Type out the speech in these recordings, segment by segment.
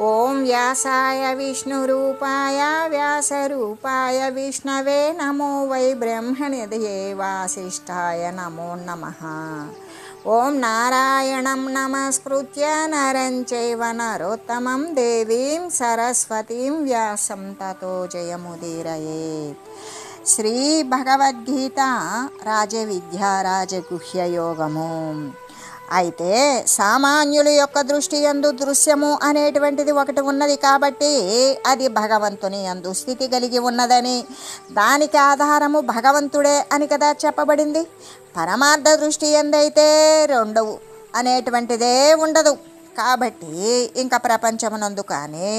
ॐ व्यासाय विष्णुरूपाय व्यासरूपाय विष्णवे नमो वै ब्रह्मणिधये वासिष्ठाय नमो नमः। ॐ नारायणं नमस्कृत्य नरं चैव नरोत्तमं देवीं सरस्वतीं व्यासं ततो जयमुदीरयेत्। श्रीभगवद्गीता राजविद्याराजगुह्ययोगमु అయితే సామాన్యుల యొక్క దృష్టి ఎందు దృశ్యము అనేటువంటిది ఒకటి ఉన్నది కాబట్టి అది భగవంతుని ఎందు స్థితి కలిగి ఉన్నదని. దానికి ఆధారము భగవంతుడే అని కదా చెప్పబడింది. పరమార్థ దృష్టి ఎందైతే రెండవు అనేటువంటిదే ఉండదు. కాబట్టి ఇంకా ప్రపంచమునందు కానీ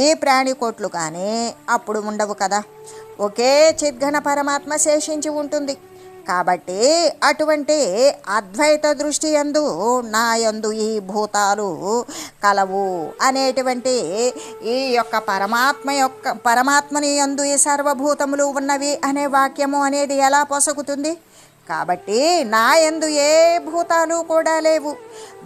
ఈ ప్రాణికోట్లు కానీ అప్పుడు ఉండవు కదా. ఒకే చిద్ఘన పరమాత్మ శేషించి ఉంటుంది. కాబట్టి అటువంటి అద్వైత దృష్టి ఎందు నా యందు ఈ భూతాలు కలవు అనేటువంటి ఈ యొక్క పరమాత్మ యొక్క పరమాత్మని యందు ఈ సర్వభూతములు ఉన్నవి అనే వాక్యము అనేది ఎలా పొసగుతుంది? కాబట్టి నా యందు ఏ భూతాలు కూడా లేవు.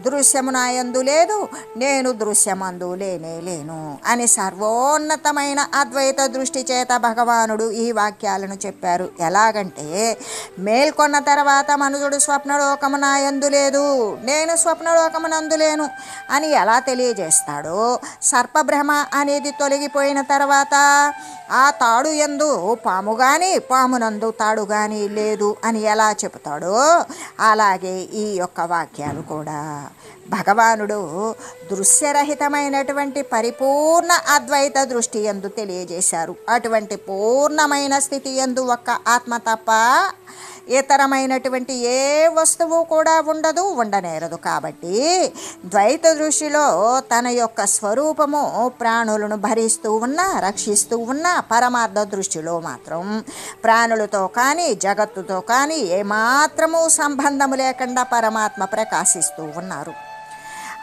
దృశ్యము నా ఎందు లేదు నేను దృశ్యమందు లేనే లేను అని సర్వోన్నతమైన అద్వైత దృష్టి చేత భగవానుడు ఈ వాక్యాలను చెప్పారు. ఎలాగంటే మేల్కొన్న తర్వాత మనుషుడు స్వప్నలోకము నా ఎందు లేదు నేను స్వప్నలోకము నందు లేను అని ఎలా తెలియజేస్తాడో సర్పభ్రమ అనేది తొలగిపోయిన తర్వాత ఆ తాడు ఎందు పాము కానీ పామునందు తాడు కానీ లేదు అని ఎలా చెబుతాడో. అలాగే ఈ యొక్క వాక్యాలు కూడా. భగవానుడు దృశ్యరహితమైనటువంటి పరిపూర్ణ అద్వైత దృష్టి ఎందు తెలియజేశారు. అటువంటి పూర్ణమైన స్థితి ఎందు ఒక్క ఆత్మ తప్ప ఇతరమైనటువంటి ఏ వస్తువు కూడా ఉండదు ఉండనేరదు. కాబట్టి ద్వైత దృష్టిలో తన యొక్క స్వరూపము ప్రాణులను భరిస్తూ ఉన్నా రక్షిస్తూ ఉన్న పరమార్థ దృష్టిలో మాత్రం ప్రాణులతో కానీ జగత్తుతో కానీ ఏమాత్రము సంబంధము లేకుండా పరమాత్మ ప్రకాశిస్తూ ఉన్నారు.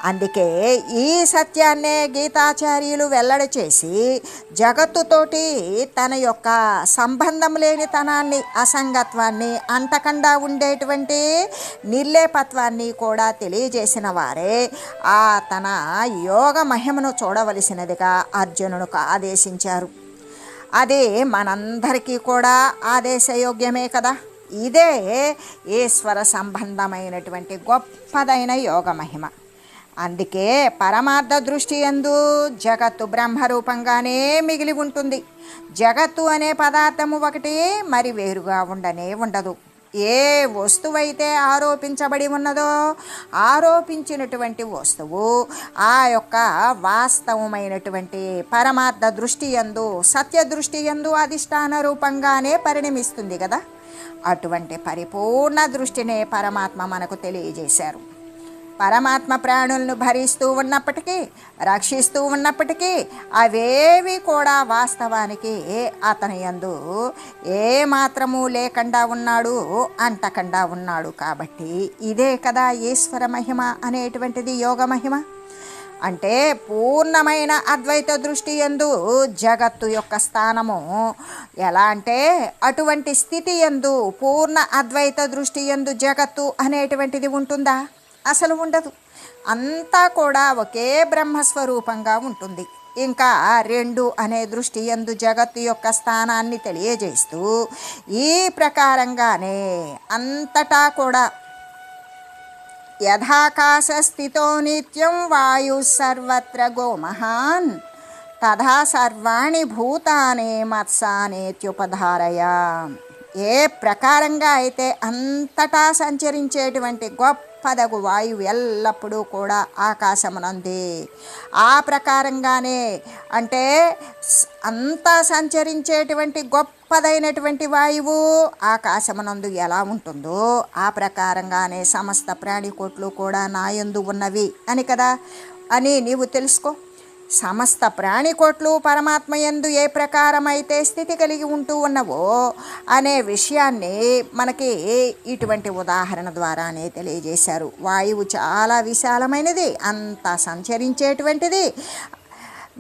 అందుకే ఈ సత్యాన్నే గీతాచార్యులు వెల్లడి చేసి జగత్తుతోటి తన యొక్క సంబంధం లేనితనాన్ని అసంగత్వాన్ని అంటకుండా ఉండేటువంటి నిర్లేపత్వాన్ని కూడా తెలియజేసిన వారే ఆ తన యోగ మహిమను చూడవలసినదిగా అర్జునుడికి ఆదేశించారు. అది మనందరికీ కూడా ఆదేశయోగ్యమే కదా? ఇదే ఈశ్వర సంబంధమైనటువంటి గొప్పదైన యోగ మహిమ. అందుకే పరమార్థ దృష్టి ఎందు జగత్తు బ్రహ్మరూపంగానే మిగిలి ఉంటుంది. జగత్తు అనే పదార్థము ఒకటి మరి వేరుగా ఉండనే ఉండదు. ఏ వస్తువైతే ఆరోపించబడి ఉన్నదో ఆరోపించినటువంటి వస్తువు ఆ యొక్క వాస్తవమైనటువంటి పరమార్థ దృష్టి ఎందు సత్య దృష్టి ఎందు అధిష్టాన రూపంగానే పరిణమిస్తుంది కదా. అటువంటి పరిపూర్ణ దృష్టినే పరమాత్మ మనకు తెలియజేశారు. పరమాత్మ ప్రాణులను భరిస్తూ ఉన్నప్పటికీ రక్షిస్తూ ఉన్నప్పటికీ అవేవి కూడా వాస్తవానికి అతని యందు ఏ మాత్రము లేకుండా ఉన్నాడు అంటకుండా ఉన్నాడు కాబట్టి ఇదే కదా ఈశ్వర మహిమ అనేటువంటిది యోగ మహిమ. అంటే పూర్ణమైన అద్వైత దృష్టి ఎందు జగత్తు యొక్క స్థానము ఎలా అంటే అటువంటి స్థితి ఎందు పూర్ణ అద్వైత దృష్టి ఎందు జగత్తు అనేటువంటిది ఉంటుందా? అసలు ఉండదు. అంతా కూడా ఒకే బ్రహ్మస్వరూపంగా ఉంటుంది. ఇంకా రెండు అనే దృష్టి ఎందు జగత్తు యొక్క స్థానాన్ని తెలియజేస్తూ ఈ ప్రకారంగానే అంతటా కూడా యథాకాశ స్థితో నిత్యం వాయు సర్వత్ర గోమహాన్ తథా సర్వాణి భూతానే మత్సానేత్యుపధారయ ఏ ప్రకారంగా అయితే అంతటా సంచరించేటువంటి గొప్ప పదగు వాయువు ఎల్లప్పుడూ కూడా ఆకాశమునంది. ఆ ప్రకారంగానే అంటే అంతా సంచరించేటువంటి గొప్పదైనటువంటి వాయువు ఆకాశమునందు ఎలా ఉంటుందో ఆ ప్రకారంగానే సమస్త ప్రాణికోట్లు కూడా నాయందు ఉన్నవి అని కదా? అని నీవు తెలుసుకో. సమస్త ప్రాణికోట్లు పరమాత్మయందు ఏ ప్రకారమైతే స్థితి కలిగి ఉంటూ ఉన్నవో అనే విషయాన్ని మనకి ఇటువంటి ఉదాహరణ ద్వారానే తెలియజేశారు. వాయువు చాలా విశాలమైనది అంత సంచరించేటువంటిది.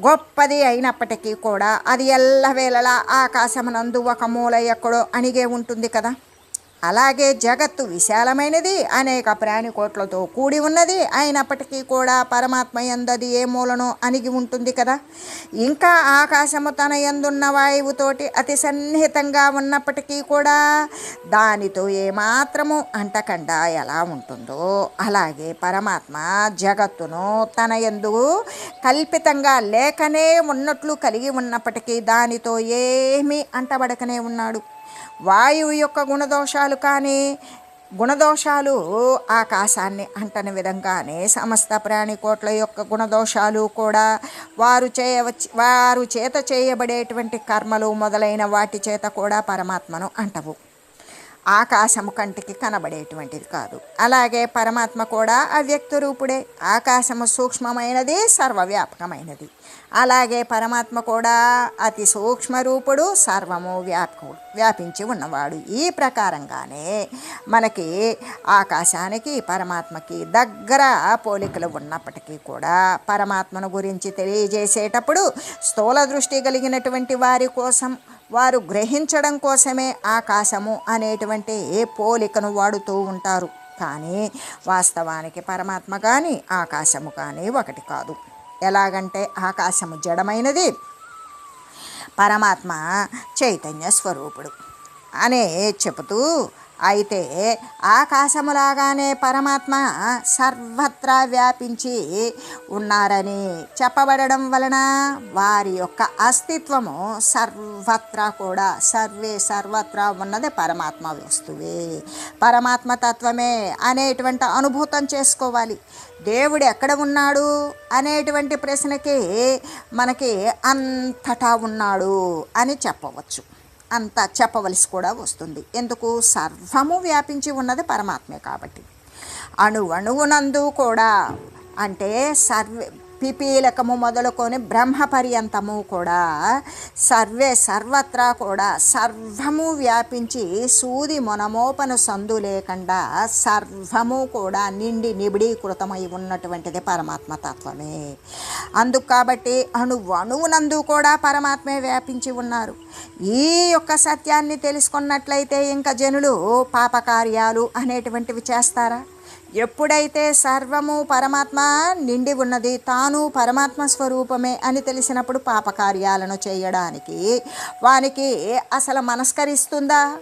గొప్పది అయినప్పటికీ కూడా అది ఎల్లవేళలా ఆకాశమునందు ఒక మూల ఎక్కడో అణిగే ఉంటుంది కదా. అలాగే జగత్తు విశాలమైనది అనేక ప్రాణికోట్లతో కూడి ఉన్నది అయినప్పటికీ కూడా పరమాత్మ ఎందది ఏ మూలనో అణిగి ఉంటుంది కదా. ఇంకా ఆకాశము తన ఎందున్న వాయువుతోటి అతి సన్నిహితంగా ఉన్నప్పటికీ కూడా దానితో ఏమాత్రము అంటకుండా ఎలా ఉంటుందో. అలాగే పరమాత్మ జగత్తును తన ఎందు కల్పితంగా లేకనే ఉన్నట్లు కలిగి ఉన్నప్పటికీ దానితో ఏమీ అంటబడకనే ఉన్నాడు. వాయువు యొక్క గుణదోషాలు కానీ గుణదోషాలు ఆకాశాన్ని అంటని విధంగానే సమస్త ప్రాణికోట్ల యొక్క గుణదోషాలు కూడా వారు చేయవచ్చి వారు చేత చేయబడేటువంటి కర్మలు మొదలైన వాటి చేత కూడా పరమాత్మను అంటవు. ఆకాశము కంటికి కనబడేటువంటిది కాదు. అలాగే పరమాత్మ కూడా అవ్యక్త రూపుడే. ఆకాశము సూక్ష్మమైనది సర్వవ్యాపకమైనది. అలాగే పరమాత్మ కూడా అతి సూక్ష్మ రూపుడు సర్వము వ్యాపకుడు వ్యాపించి ఉన్నవాడు. ఈ ప్రకారంగానే మనకి ఆకాశానికి పరమాత్మకి దగ్గర పోలికలు ఉన్నప్పటికీ కూడా పరమాత్మను గురించి తెలియజేసేటప్పుడు స్థూల దృష్టి కలిగినటువంటి వారి కోసం వారు గ్రహించడం కోసమే ఆకాశము అనేటువంటి పోలికను వాడుతూ ఉంటారు. కానీ వాస్తవానికి పరమాత్మ కానీ ఆకాశము కానీ ఒకటి కాదు. ఎలాగంటే ఆకాశము జడమైనది. పరమాత్మ చైతన్య స్వరూపుడు. అనే చెబుతూ అయితే ఆకాశములాగానే పరమాత్మ సర్వత్రా వ్యాపించి ఉన్నారని చెప్పబడడం వలన వారి యొక్క అస్తిత్వము సర్వత్రా కూడా సర్వే సర్వత్రా ఉన్నది పరమాత్మ వస్తువే. పరమాత్మ తత్వమే అనేటువంటి అనుభూతం చేసుకోవాలి. దేవుడు ఎక్కడ ఉన్నాడు అనేటువంటి ప్రశ్నకి మనకి అంతటా ఉన్నాడు అని చెప్పవచ్చు. అంత చెప్పవలసి కూడా వస్తుంది. ఎందుకు? సర్వము వ్యాపించి ఉన్నది పరమాత్మే కాబట్టి. అణువణువునందు కూడా అంటే సర్వే పిపీలకము మొదలుకొని బ్రహ్మ పర్యంతము కూడా సర్వే సర్వత్రా కూడా సర్వము వ్యాపించి సూది మొనమోపను సందు లేకుండా సర్వము కూడా నిండి నిబిడీకృతమై ఉన్నటువంటిది పరమాత్మ తత్వమే. అందుకు కాబట్టి అణు అణువునందు కూడా పరమాత్మే వ్యాపించి ఉన్నారు. ఈ యొక్క సత్యాన్ని తెలుసుకున్నట్లయితే ఇంకా జనులు పాపకార్యాలు అనేటువంటివి చేస్తారా? ఎప్పుడైతే సర్వము పరమాత్మ నిండి ఉన్నది తాను పరమాత్మ స్వరూపమే అని తెలిసినప్పుడు పాపకార్యాలను చేయడానికి వానికి అసలు మనస్కరిస్తుందా?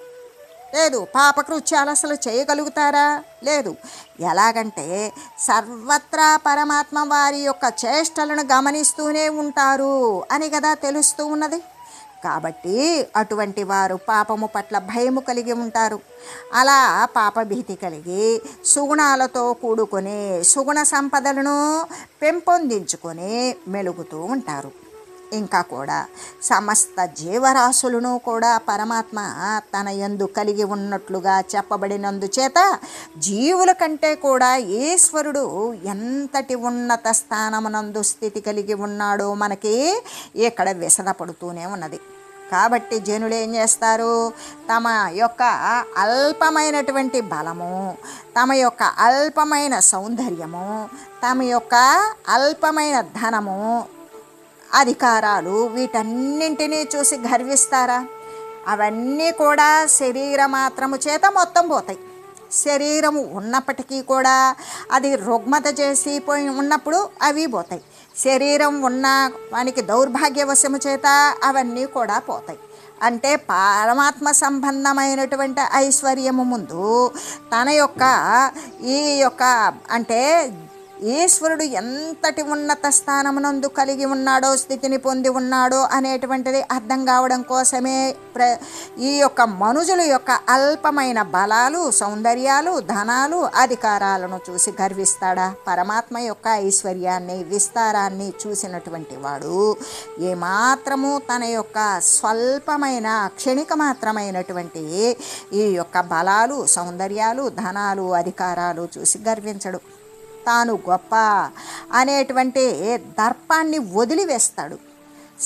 లేదు. పాపకృత్యాలు అసలు చేయగలుగుతారా? లేదు. ఎలాగంటే సర్వత్రా పరమాత్మ వారి యొక్క చేష్టలను గమనిస్తూనే ఉంటారు అని కదా తెలుస్తూ ఉన్నది. కాబట్టి అటువంటి వారు పాపము పట్ల భయము కలిగి ఉంటారు. అలా పాపభీతి కలిగి సుగుణాలతో కూడుకొని సుగుణ సంపదలను పెంపొందించుకొని మెలుగుతూ ఉంటారు. ఇంకా కూడా సమస్త జీవరాశులను కూడా పరమాత్మ తన యందు కలిగి ఉన్నట్లుగా చెప్పబడినందుచేత జీవుల కంటే కూడా ఈశ్వరుడు ఎంతటి ఉన్నత స్థానమునందు స్థితి కలిగి ఉన్నాడో మనకి ఇక్కడ వ్యసనపడుతూనే ఉన్నది. కాబట్టి జనులు ఏం చేస్తారు? తమ యొక్క అల్పమైనటువంటి బలము తమ యొక్క అల్పమైన సౌందర్యము తమ యొక్క అల్పమైన ధనము అధికారాలు వీటన్నింటినీ చూసి గర్విస్తారా? అవన్నీ కూడా శరీర మాత్రము చేత మొత్తం పోతాయి. శరీరము ఉన్నప్పటికీ కూడా అది రుగ్మత చేసి పోయి ఉన్నప్పుడు అవి పోతాయి. శరీరం ఉన్న వానికి దౌర్భాగ్యవశము చేత అవన్నీ కూడా పోతాయి. అంటే పరమాత్మ సంబంధమైనటువంటి ఐశ్వర్యము ముందు తన యొక్క ఈ యొక్క అంటే ఈశ్వరుడు ఎంతటి ఉన్నత స్థానమునందు కలిగి ఉన్నాడో స్థితిని పొంది ఉన్నాడో అనేటువంటిది అర్థం కావడం కోసమే ప్ర ఈ యొక్క మనుషుల యొక్క అల్పమైన బలాలు సౌందర్యాలు ధనాలు అధికారాలను చూసి గర్విస్తాడా? పరమాత్మ యొక్క ఐశ్వర్యాన్ని విస్తారాన్ని చూసినటువంటి వాడు ఏమాత్రము తన యొక్క స్వల్పమైన క్షణిక మాత్రమైనటువంటి ఈ యొక్క బలాలు సౌందర్యాలు ధనాలు అధికారాలు చూసి గర్వించడు. తాను గొప్ప అనేటువంటి దర్పాన్ని వదిలివేస్తాడు.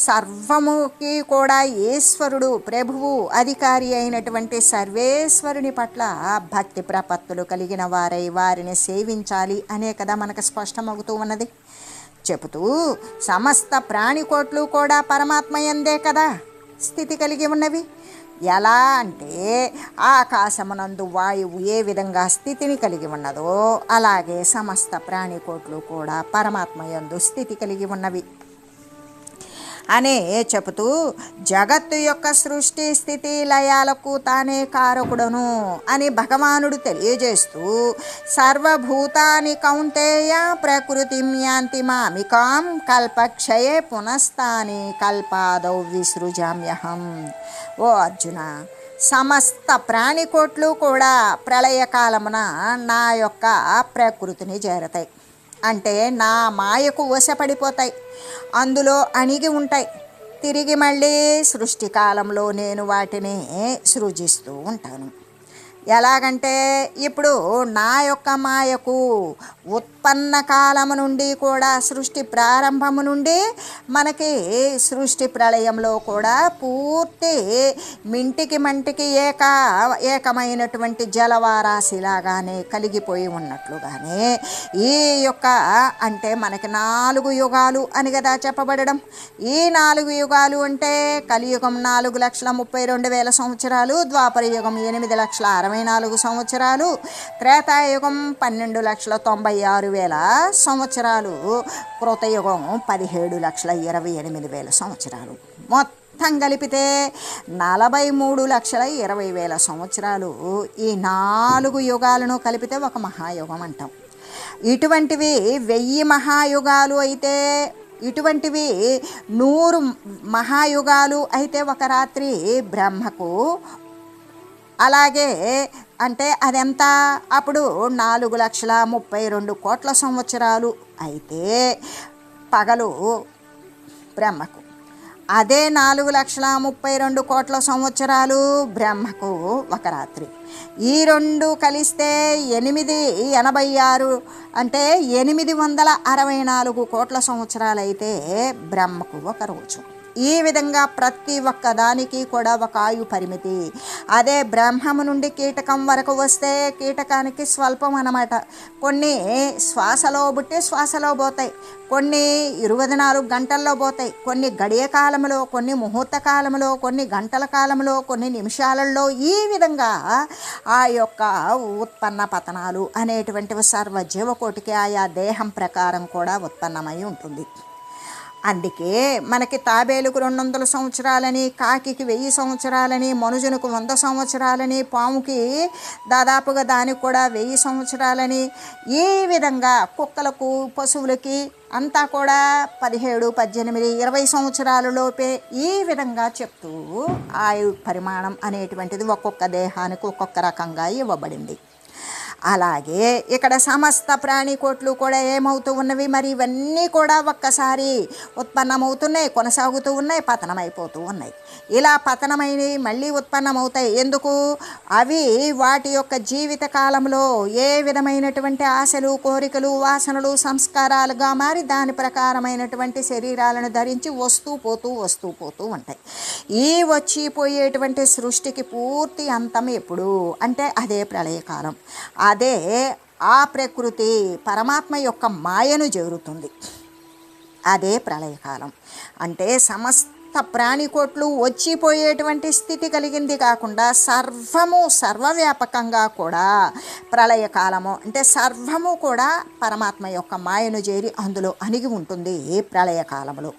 సర్వముకి కూడా ఈశ్వరుడు ప్రభువు అధికారి అయినటువంటి సర్వేశ్వరుని పట్ల భక్తి ప్రపత్తులు కలిగిన వారై వారిని సేవించాలి అనే కదా మనకు స్పష్టమవుతూ ఉన్నది. చెబుతూ సమస్త ప్రాణికోట్లు కూడా పరమాత్మయందే కదా స్థితి కలిగి ఉన్నవి. ఎలా అంటే ఆకాశమునందు వాయువు ఏ విధంగా స్థితిని కలిగి ఉన్నదో అలాగే సమస్త ప్రాణికోట్లు కూడా పరమాత్మ యందు స్థితి కలిగి ఉన్నవి. అనే చెబుతూ జగత్తు యొక్క సృష్టి స్థితి లయాలకు తానే కారకుడను అని భగవానుడు తెలియజేస్తూ సర్వభూతాని కౌంతేయ ప్రకృతి యాంతి మామికాం కల్పక్షయే పునస్తాని కల్పాదౌ విసృజామ్యహం. ఓ అర్జున సమస్త ప్రాణికోట్లు కూడా ప్రళయకాలమున నా యొక్క ప్రకృతిని చేరతాయి. అంటే నా మాయకు వశపడిపోతాయి. అందులో అణిగి ఉంటాయి. తిరిగి మళ్ళీ సృష్టి కాలంలో నేను వాటిని సృజిస్తూ ఉంటాను. ఎలాగంటే ఇప్పుడు నా యొక్క మాయకు ఉత్పన్న కాలము నుండి కూడా సృష్టి ప్రారంభము నుండి మనకి సృష్టి ప్రళయంలో కూడా పూర్తి మింటికి మంటికి ఏక ఏకమైనటువంటి జలవారాశిలాగానే కలిగిపోయి ఉన్నట్లుగానే ఈ యొక్క అంటే మనకి నాలుగు యుగాలు అని కదా చెప్పబడడం. ఈ నాలుగు యుగాలు అంటే కలియుగం నాలుగు లక్షల ముప్పై రెండు వేల సంవత్సరాలు ద్వాపర యుగం ఎనిమిది లక్షల అరవై నాలుగు సంవత్సరాలు త్రేతాయుగం పన్నెండు లక్షల తొంభై ఆరు వేల సంవత్సరాలు కృతయుగం పదిహేడు లక్షల ఇరవై ఎనిమిది వేల సంవత్సరాలు. మొత్తం కలిపితే నలభై మూడు లక్షల ఇరవై వేల సంవత్సరాలు. ఈ నాలుగు యుగాలను కలిపితే ఒక మహాయుగం అంటాం. ఇటువంటివి వెయ్యి మహాయుగాలు అయితే ఇటువంటివి నూరు మహాయుగాలు అయితే ఒక రాత్రి బ్రహ్మకు అలాగే అంటే అదెంత? అప్పుడు నాలుగు లక్షల ముప్పై రెండు కోట్ల సంవత్సరాలు. అయితే పగలు బ్రహ్మకు. అదే నాలుగు లక్షల ముప్పై రెండు కోట్ల సంవత్సరాలు బ్రహ్మకు ఒక రాత్రి. ఈ రెండు కలిస్తే ఎనిమిది ఎనభై ఆరు అంటే ఎనిమిది వందల అరవై నాలుగు కోట్ల సంవత్సరాలు అయితే బ్రహ్మకు ఒక రోజు. ఈ విధంగా ప్రతి ఒక్క దానికి కూడా ఒక ఆయు పరిమితి. అదే బ్రహ్మము నుండి కీటకం వరకు వస్తే కీటకానికి స్వల్పం అన్నమాట. కొన్ని శ్వాసలో పుట్టి శ్వాసలో పోతాయి. కొన్ని ఇరవై నాలుగు గంటల్లో పోతాయి. కొన్ని గడియ కాలంలో కొన్ని ముహూర్త కాలంలో కొన్ని గంటల కాలంలో కొన్ని నిమిషాలలో ఈ విధంగా ఆ యొక్క ఉత్పన్న పతనాలు అనేటువంటివి సర్వ జీవకోటికి ఆయా దేహం ప్రకారం కూడా ఉత్పన్నమై ఉంటుంది. అందుకే మనకి తాబేలుకు రెండు వందల సంవత్సరాలని కాకికి వెయ్యి సంవత్సరాలని మనుజునకు వంద సంవత్సరాలని పాముకి దాదాపుగా దానికి కూడా వెయ్యి సంవత్సరాలని ఈ విధంగా కుక్కలకు పశువులకి అంతా కూడా పదిహేడు పద్దెనిమిది ఇరవై సంవత్సరాలలోపే ఈ విధంగా చెప్తూ ఆయు పరిమాణం అనేటువంటిది ఒక్కొక్క దేహానికి ఒక్కొక్క రకంగా ఇవ్వబడింది. అలాగే ఇక్కడ సమస్త ప్రాణికోట్లు కూడా ఏమవుతూ ఉన్నవి మరి ఇవన్నీ కూడా ఒక్కసారి ఉత్పన్నమవుతున్నాయి కొనసాగుతూ ఉన్నాయి పతనమైపోతూ ఉన్నాయి. ఇలా పతనమైనవి మళ్ళీ ఉత్పన్నమవుతాయి. ఎందుకు? అవి వాటి యొక్క జీవిత కాలంలో ఏ విధమైనటువంటి ఆశలు కోరికలు వాసనలు సంస్కారాలుగా మారి దాని ప్రకారమైనటువంటి శరీరాలను ధరించి వస్తూ పోతూ వస్తూ పోతూ ఉంటాయి. ఈ వచ్చిపోయేటువంటి సృష్టికి పూర్తి అంతం ఎప్పుడు అంటే అదే ప్రళయకాలం. అదే ఆ ప్రకృతి పరమాత్మ యొక్క మాయను జరుగుతుంది. అదే ప్రళయకాలం. అంటే సమస్త ప్రాణికోట్లు వచ్చిపోయేటువంటి స్థితి కలిగింది కాకుండా సర్వము సర్వవ్యాపకంగా కూడా ప్రళయకాలము అంటే సర్వము కూడా పరమాత్మ యొక్క మాయను చేరి అందులో అణిగి ఉంటుంది ప్రళయకాలంలో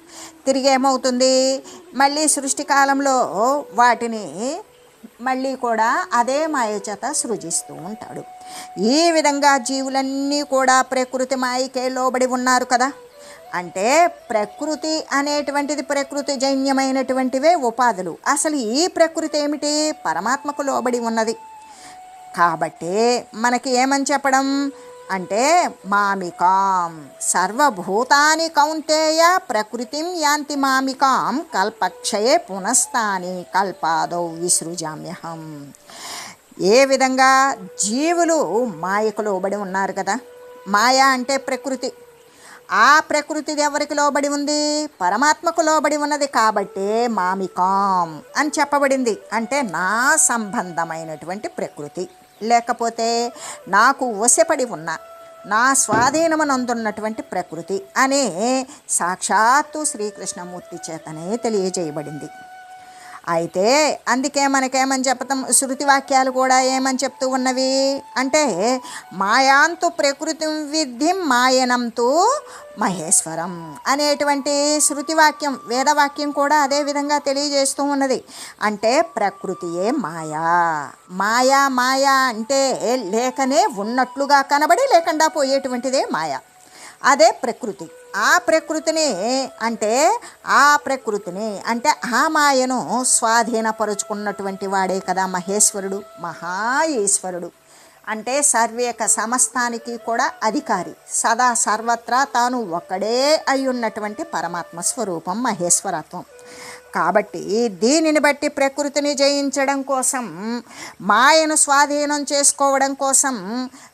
తిరిగి ఏమవుతుంది? మళ్ళీ సృష్టి కాలంలో వాటిని మళ్ళీ కూడా అదే మాయ చేత సృజిస్తూ ఉంటాడు. ఈ విధంగా జీవులన్నీ కూడా ప్రకృతి మాయకే లోబడి ఉన్నారు కదా. అంటే ప్రకృతి అనేటువంటిది ప్రకృతి జన్యమైనటువంటివే ఉపాధులు. అసలు ఈ ప్రకృతి ఏమిటి? పరమాత్మకు లోబడి ఉన్నది. కాబట్టి మనకి ఏమని చెప్పడం? అంటే మామికాం. సర్వభూతాని కౌంతేయ ప్రకృతిం యాంతి మామికాం కల్పక్షయే పునస్తాని కల్పాదౌ విసృజామ్యహం. ఏ విధంగా జీవులు మాయకు లోబడి ఉన్నారు కదా. మాయా అంటే ప్రకృతి. ఆ ప్రకృతి ఎవరికి లోబడి ఉంది? పరమాత్మకు లోబడి ఉన్నది కాబట్టి మామికాం అని చెప్పబడింది. అంటే నా సంబంధమైనటువంటి ప్రకృతి. లేకపోతే నాకు వశపడి ఉన్న నా స్వాధీనమనందున్నటువంటి ప్రకృతి అనే సాక్షాత్తు శ్రీకృష్ణమూర్తి చేతనే తెలియజేయబడింది. అయితే అందుకే మనకేమని చెప్తాం శృతి వాక్యాలు కూడా ఏమని చెప్తూ ఉన్నవి? అంటే మాయాంతు ప్రకృతి విద్ధి మాయనంతు మహేశ్వరం అనేటువంటి శృతి వాక్యం వేదవాక్యం కూడా అదే విధంగా తెలియజేస్తూ ఉన్నది. అంటే ప్రకృతియే మాయా. మాయా మాయా అంటే లేకనే ఉన్నట్లుగా కనబడి లేకుండా పోయేటువంటిదే మాయ. అదే ప్రకృతి. ఆ ప్రకృతిని అంటే ఆ ప్రకృతిని అంటే ఆ మాయను స్వాధీనపరుచుకున్నటువంటి వాడే కదా మహేశ్వరుడు మహా ఈశ్వరుడు అంటే సర్వేక సమస్తానికి కూడా అధికారి. సదా సర్వత్రా తాను ఒక్కడే అయి ఉన్నటువంటి పరమాత్మ స్వరూపం మహేశ్వరత్వం. కాబట్టి దీనిని బట్టి ప్రకృతిని జయించడం కోసం మాయను స్వాధీనం చేసుకోవడం కోసం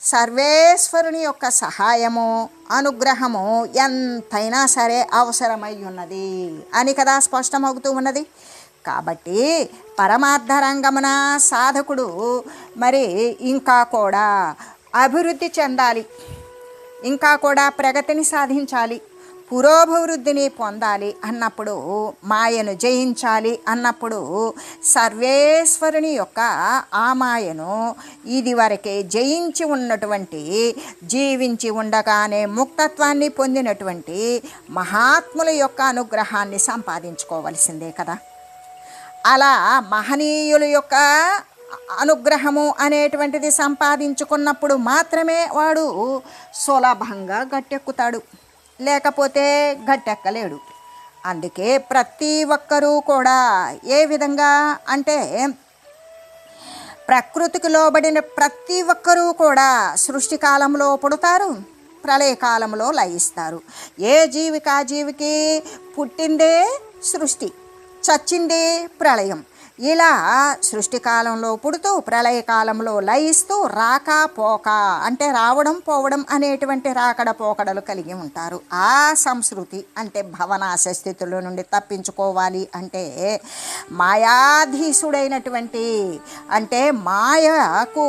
సర్వేశ్వరుని యొక్క సహాయము అనుగ్రహము ఎంతైనా సరే అవసరమై ఉన్నది అని కదా స్పష్టమవుతూ ఉన్నది. కాబట్టి పరమార్థ రంగమున సాధకుడు మరి ఇంకా కూడా అభివృద్ధి చెందాలి ఇంకా కూడా ప్రగతిని సాధించాలి. పురోభివృద్ధిని పొందాలి అన్నప్పుడు మాయను జయించాలి అన్నప్పుడు సర్వేశ్వరుని యొక్క ఆ మాయను ఇది వరకే జయించి ఉన్నటువంటి జీవించి ఉండగానే ముక్తత్వాన్ని పొందినటువంటి మహాత్ముల యొక్క అనుగ్రహాన్ని సంపాదించుకోవలసిందే కదా. అలా మహనీయుల యొక్క అనుగ్రహము అనేటువంటిది సంపాదించుకున్నప్పుడు మాత్రమే వాడు సులభంగా గట్టెక్కుతాడు. లేకపోతే గట్టెక్కలేడు. అందుకే ప్రతి ఒక్కరూ కూడా ఏ విధంగా అంటే ప్రకృతికి లోబడిన ప్రతి ఒక్కరూ కూడా సృష్టి కాలంలో పుడతారు ప్రళయకాలంలో లయిస్తారు. ఏ జీవికి ఆ జీవికి పుట్టిందే సృష్టి చచ్చిందే ప్రళయం. ఇలా సృష్టికాలంలో పుడుతూ ప్రళయకాలంలో లయిస్తూ రాక పోక అంటే రావడం పోవడం అనేటువంటి రాకడ పోకడలు కలిగి ఉంటారు. ఆ సంస్కృతి అంటే భవనాశ స్థితుల నుండి తప్పించుకోవాలి అంటే మాయాధీసుడైనటువంటి అంటే మాయకు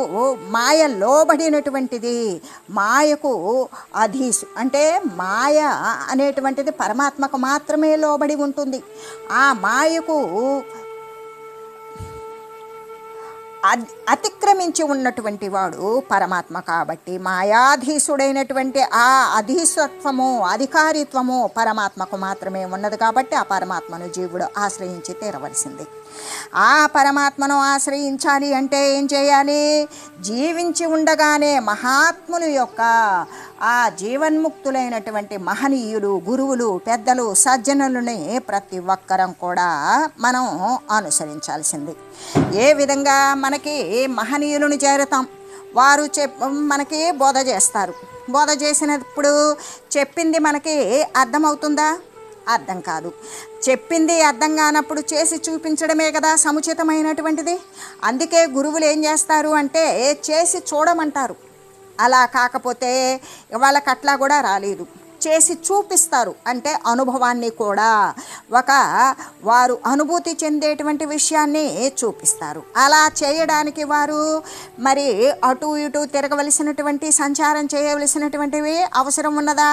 మాయ లోబడినటువంటిది మాయకు అధీసు అంటే మాయ అనేటువంటిది పరమాత్మకు మాత్రమే లోబడి ఉంటుంది. ఆ మాయకు అతిక్రమించి ఉన్నటువంటి వాడు పరమాత్మ కాబట్టి మాయాధీసుడైనటువంటి ఆ అధీసత్వము అధికారిత్వము పరమాత్మకు మాత్రమే ఉన్నది కాబట్టి ఆ పరమాత్మను జీవుడు ఆశ్రయించి తీరవలసింది. ఆ పరమాత్మను ఆశ్రయించాలి అంటే ఏం చేయాలి? జీవించి ఉండగానే మహాత్ములు యొక్క ఆ జీవన్ముక్తులైనటువంటి మహనీయులు గురువులు పెద్దలు సజ్జనులని ప్రతి ఒక్కరం కూడా మనం అనుసరించాల్సింది. ఏ విధంగా మనకి మహనీయులను చేరుతాం? వారు చెప్ మనకి బోధ చేస్తారు. బోధ చేసినప్పుడు చెప్పింది మనకి అర్థమవుతుందా? అర్థం కాదు. చెప్పింది అర్థం కానప్పుడు చేసి చూపించడమే కదా సముచితమైనటువంటిది. అందుకే గురువులు ఏం చేస్తారు అంటే చేసి చూడమంటారు. అలా కాకపోతే వాళ్ళకి అట్లా కూడా రాలేదు. చేసి చూపిస్తారు అంటే అనుభవాన్ని కూడా. ఒక వారు అనుభూతి చెందేటువంటి విషయాన్ని చూపిస్తారు. అలా చేయడానికి వారు మరి అటు ఇటు తిరగవలసినటువంటి సంచారం చేయవలసినటువంటివి అవసరం ఉన్నదా?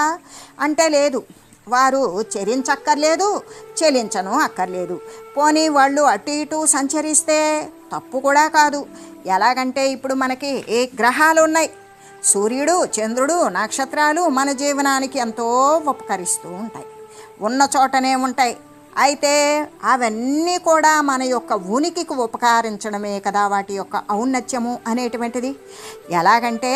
అంటే లేదు. వారు చెరించక్కర్లేదు చెలించను అక్కర్లేదు. పోనీ వాళ్ళు అటు ఇటు సంచరిస్తే తప్పు కూడా కాదు. ఎలాగంటే ఇప్పుడు మనకి ఏ గ్రహాలు ఉన్నాయి? సూర్యుడు చంద్రుడు నక్షత్రాలు మన జీవనానికి ఎంతో ఉపకరిస్తూ ఉంటాయి. ఉన్న చోటనే ఉంటాయి. అయితే అవన్నీ కూడా మన యొక్క ఉనికికి ఉపకరించడమే కదా వాటి యొక్క ఔన్నత్యము అనేటువంటిది. ఎలాగంటే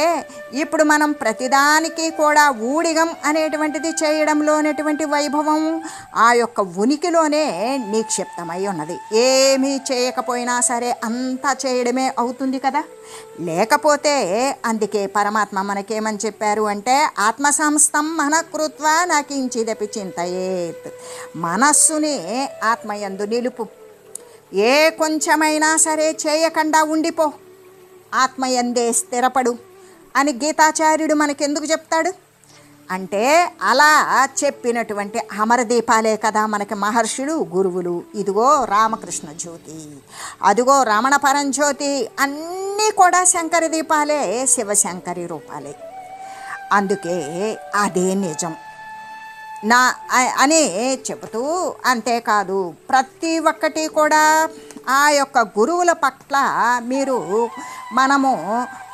ఇప్పుడు మనం ప్రతిదానికి కూడా ఊడిగం అనేటువంటిది చేయడంలోనేటువంటి వైభవం ఆ యొక్క ఉనికిలోనే నిక్షిప్తమై ఉన్నది. ఏమీ చేయకపోయినా సరే అంతా చేయడమే అవుతుంది కదా. లేకపోతే అందుకే పరమాత్మ మనకేమని చెప్పారు అంటే ఆత్మ సంస్థం మన కృత్వ నాకించిదపి చింతయేత్. మనస్సుని ఆత్మయందు నిలుపు. ఏ కొంచెమైనా సరే చేయకుండా ఉండిపో. ఆత్మయందే స్థిరపడు. అని గీతాచార్యుడు మనకెందుకు చెప్తాడు? అంటే అలా చెప్పినటువంటి అమరదీపాలే కదా మనకి మహర్షులు గురువులు. ఇదిగో రామకృష్ణ జ్యోతి. అదిగో రమణ పరంజ్యోతి. అన్నీ కూడా శంకర దీపాలే శివశంకరి రూపాలే. అందుకే అదే నిజం. నా అని చెబుతూ అంతేకాదు ప్రతి ఒక్కటి కూడా ఆ యొక్క గురువుల పట్ల మీరు మనము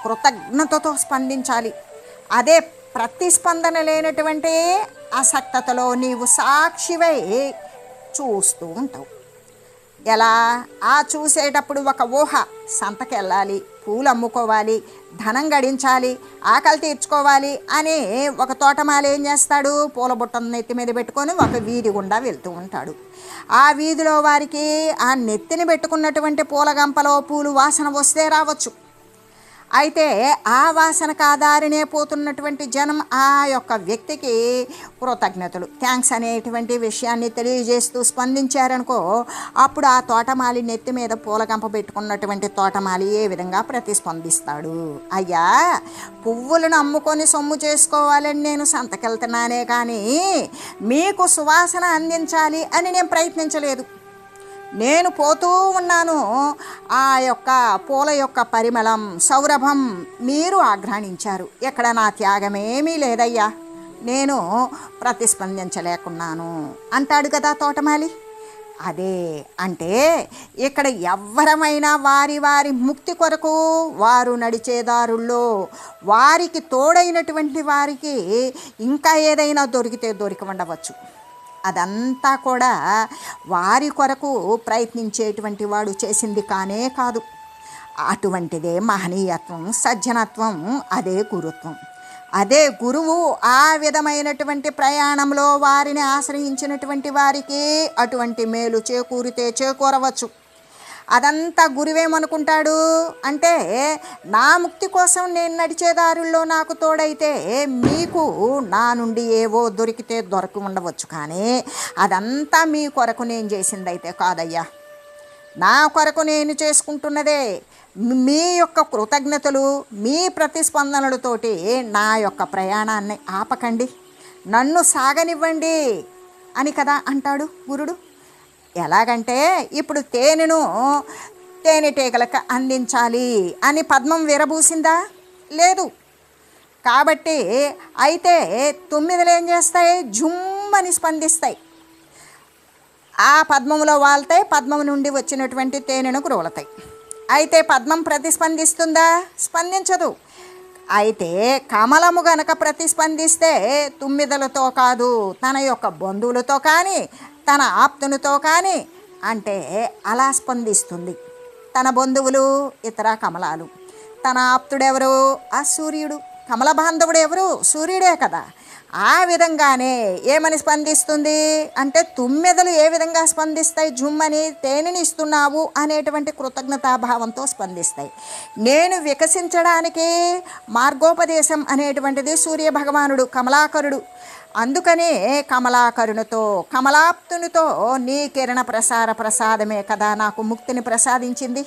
కృతజ్ఞతతో స్పందించాలి. అదే ప్రతిస్పందన లేనటువంటి అసక్తతలో నీవు సాక్షివై చూస్తూ ఉంటావు. ఎలా? ఆ చూసేటప్పుడు ఒక ఊహ సంతకెళ్ళాలి పూలు అమ్ముకోవాలి ధనం గడించాలి ఆకలి తీర్చుకోవాలి అని ఒక తోటమాలి ఏం చేస్తాడు? పూల బుట్టను నెత్తి మీద పెట్టుకొని ఒక వీధి గుండా వెళ్తూ ఉంటాడు. ఆ వీధిలో వారికి ఆ నెత్తిని పెట్టుకున్నటువంటి పూల గంపలో పూలు వాసన వస్తే రావచ్చు. అయితే ఆ వాసన కాదారినే పోతున్నటువంటి జనం ఆ యొక్క వ్యక్తికి కృతజ్ఞతలు. థ్యాంక్స్ అనేటువంటి విషయాన్ని తెలియజేస్తూ స్పందించారనుకో అప్పుడు ఆ తోటమాలి నెత్తి మీద పూలగంప పెట్టుకున్నటువంటి తోటమాలి ఏ విధంగా ప్రతిస్పందిస్తాడు? అయ్యా పువ్వులను అమ్ముకొని సొమ్ము చేసుకోవాలని నేను సంతకెళ్తున్నానే కానీ మీకు సువాసన అందించాలి అని నేను ప్రయత్నించలేదు. నేను పోతూ ఉన్నాను. ఆ యొక్క పూల యొక్క పరిమళం సౌరభం మీరు ఆగ్రహణించారు ఇక్కడ నా త్యాగమేమీ లేదయ్యా. నేను ప్రతిస్పందించలేకున్నాను. అంటాడు కదా తోటమాలి. అదే అంటే ఇక్కడ ఎవ్వరమైనా వారి వారి ముక్తి కొరకు వారు నడిచే దారుల్లో వారికి తోడైనటువంటి వారికి ఇంకా ఏదైనా దొరికితే దొరికి ఉండవచ్చు అదంతా కూడా వారి కొరకు ప్రయత్నించేటువంటి వాడు చేసింది కానే కాదు. అటువంటిదే మహనీయత్వం సజ్జనత్వం అదే గురుత్వం. అదే గురువు ఆ విధమైనటువంటి ప్రయాణంలో వారిని ఆశ్రయించినటువంటి వారికి అటువంటి మేలు చేకూరితే చేకూరవచ్చు. అదంతా గురువేమనుకుంటాడు? అంటే నా ముక్తి కోసం నేను నడిచే దారుల్లో నాకు తోడైతే మీకు నా నుండి ఏవో దొరికితే దొరకు ఉండవచ్చు. కానీ అదంతా మీ కొరకు నేను చేసిందైతే కాదయ్యా. నా కొరకు నేను చేసుకుంటున్నదే మీ యొక్క కృతజ్ఞతలు మీ ప్రతిస్పందనలతోటి నా యొక్క ప్రయాణాన్ని ఆపకండి. నన్ను సాగనివ్వండి అని కదా అంటాడు గురుడు. ఎలాగంటే ఇప్పుడు తేనెను తేనెటీగలకు అందించాలి అని పద్మం విరబూసిందా? లేదు. కాబట్టి అయితే తొమ్మిదిలు ఏం చేస్తాయి? జుమ్మని స్పందిస్తాయి. ఆ పద్మంలో వాళ్తాయి పద్మం నుండి వచ్చినటువంటి తేనెను క్రోలతాయి అయితే పద్మం ప్రతిస్పందిస్తుందా? స్పందించదు. అయితే కమలము గనక ప్రతిస్పందిస్తే తుమ్మిదలతో కాదు తన యొక్క బంధువులతో కానీ తన ఆప్తునితో కానీ అంటే అలా స్పందిస్తుంది. తన బంధువులు ఇతర కమలాలు. తన ఆప్తుడెవరు? ఆ సూర్యుడు. కమల బాంధవుడు ఎవరు? సూర్యుడే కదా. ఆ విధంగానే ఏమని స్పందిస్తుంది? అంటే తుమ్మెదలు ఏ విధంగా స్పందిస్తాయి? జుమ్మని తేనెని ఇస్తున్నావు అనేటువంటి కృతజ్ఞతాభావంతో స్పందిస్తాయి. నేను వికసించడానికి మార్గోపదేశం అనేటువంటిది సూర్య భగవానుడు కమలాకరుడు. అందుకనే కమలాకరునితో కమలాప్తునితో నీ కిరణ ప్రసార ప్రసాదమే కదా నాకు ముక్తిని ప్రసాదించింది?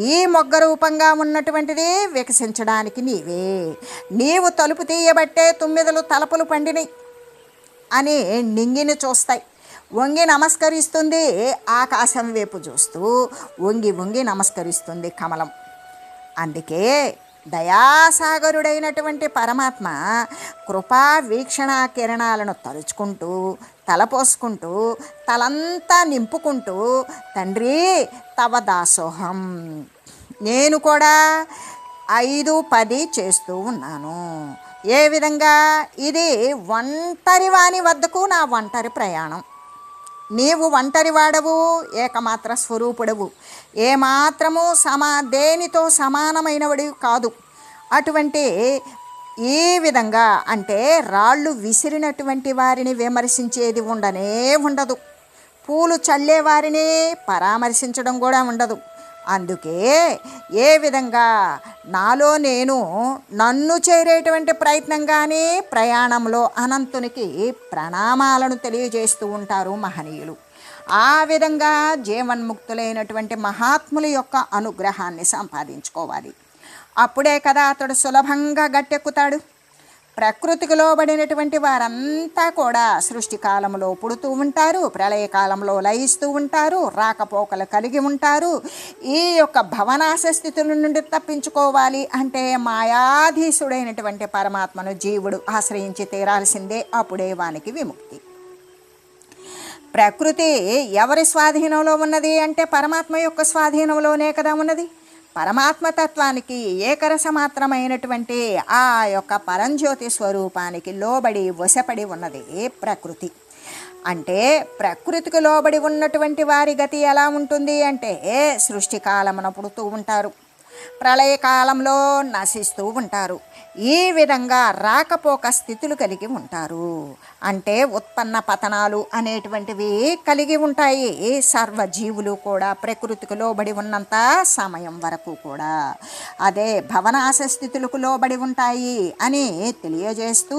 ఈ మొగ్గ రూపంగా ఉన్నటువంటిది వికసించడానికి నీవే. నీవు తలుపు తీయబట్టే తుమ్మిదలు తలపులు పండినయి అని నింగిని చూస్తాయి. వంగి నమస్కరిస్తుంది ఆకాశం వైపు చూస్తూ వంగి వంగి నమస్కరిస్తుంది కమలం. అందుకే దయాసాగరుడైనటువంటి పరమాత్మ కృపా వీక్షణ కిరణాలను తలుచుకుంటూ తలపోసుకుంటూ తలంతా నింపుకుంటూ తండ్రి తవ దాసోహం. నేను కూడా ఐదు పది చేస్తూ ఉన్నాను. ఏ విధంగా? ఇది ఒంటరి వాని వద్దకు నా ఒంటరి ప్రయాణం. నీవు ఒంటరి వాడవు ఏకమాత్ర స్వరూపుడవు. ఏమాత్రము సమా దేనితో సమానమైనవడి కాదు. అటువంటి ఈ విధంగా అంటే రాళ్ళు విసిరినటువంటి వారిని విమర్శించేది ఉండనే ఉండదు. పూలు చల్లే వారిని పరామర్శించడం కూడా ఉండదు. అందుకే ఏ విధంగా నాలో నేను నన్ను చేరేటువంటి ప్రయత్నం కానీ ప్రయాణంలో అనంతునికి ప్రణామాలను తెలియజేస్తూ ఉంటారు మహనీయులు. ఆ విధంగా జీవన్ముక్తులైనటువంటి మహాత్ముల యొక్క అనుగ్రహాన్ని సంపాదించుకోవాలి. అప్పుడే కదా అతడు సులభంగా గట్టెక్కుతాడు. ప్రకృతికి లోబడినటువంటి వారంతా కూడా సృష్టి కాలంలో పుడుతూ ఉంటారు ప్రళయకాలంలో లయిస్తూ ఉంటారు రాకపోకలు కలిగి ఉంటారు. ఈ యొక్క భవనాశ స్థితుల నుండి తప్పించుకోవాలి అంటే మాయాధీసుడైనటువంటి పరమాత్మను జీవుడు ఆశ్రయించి తీరాల్సిందే అప్పుడే వానికి విముక్తి. ప్రకృతి ఎవరి స్వాధీనంలో ఉన్నది అంటే పరమాత్మ యొక్క స్వాధీనంలోనే కదా ఉన్నది? పరమాత్మతత్వానికి ఏకరస మాత్రమైనటువంటి ఆ యొక్క పరంజ్యోతి స్వరూపానికి లోబడి వశపడి ఉన్నది ప్రకృతి. అంటే ప్రకృతికి లోబడి ఉన్నటువంటి వారి గతి ఎలా ఉంటుంది అంటే సృష్టి కాలమున పుడుతూ ఉంటారు. ప్రళయకాలంలో నశిస్తూ ఉంటారు. ఈ విధంగా రాకపోక స్థితులు కలిగి ఉంటారు. అంటే ఉత్పన్న పతనాలు అనేటువంటివి కలిగి ఉంటాయి. సర్వజీవులు కూడా ప్రకృతికి లోబడి ఉన్నంత సమయం వరకు కూడా. అదే భవనాశ స్థితులకు లోబడి ఉంటాయి అని తెలియజేస్తూ